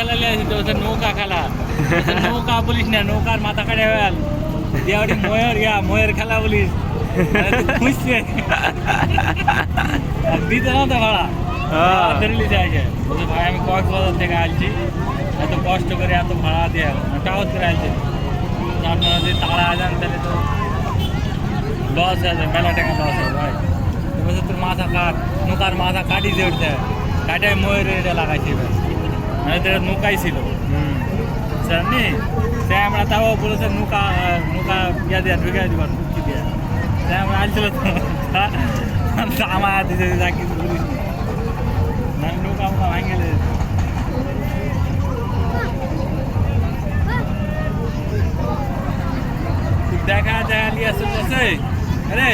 নৌকা খেলা। নৌকা বলিস না নৌকার মাথা কাটে গেল দেওয়ারি ময়ের ইয়া ময়ের খেলা বলিস। আরে খুঁজছে। আর দিতে না তো ভাড়া। হ্যাঁ। যাইছে বলছে ভাই আমি কক্সবাজার থেকে আসছি এত কষ্ট করে এত ভাড়া দিয়ে টাওয়ার করে আসছে আপনারা যদি তাড়া যান তাহলে তো লস আছে মেলা টাকা লস আছে ভাই। এবার তোর মাথা কাট নৌকার মাথা কাটি দিয়ে উঠতে কাটায় ময়ের এটা লাগাইছে মানে এটা নৌকাই ছিল। জানি? সে আমরা তাও বলেছে নৌকা নৌকা ইয়া দিয়ে ঢুকে দিবার মুক্তি দিয়ে। সে আমরা আসছিল তো। আমার দিতে যা কিছু বলিস না। নৌকা মুখা ভাঙে দেখা দেখা নিয়ে আসতে আরে